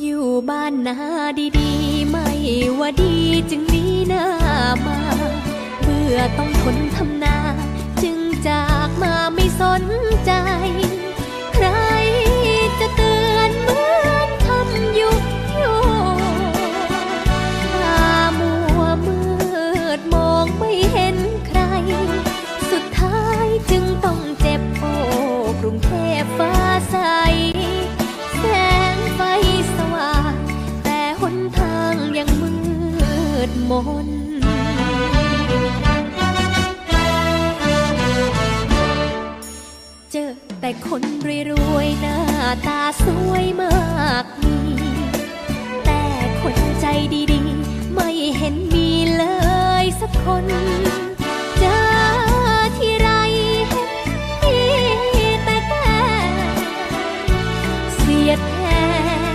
อยู่บ้านนาดีๆ ไม่ว่าดีจึงมีหน้ามาเบื่อต้องทนทำนา จึงจากมาไม่สนใจ ใครจะเตือนเหมือนคำยุโยตามัวมืดมองไม่เห็นใคร สุดท้ายจึงต้องเจ็บโอกรุงเทพฟ้า ดมนเจอแต่คนรวยหน้าตาสวยมากมี แต่คนใจดีๆ ไม่เห็นมีเลยสักคนเจอที่ไรเห็นมีแต่แก่เสียด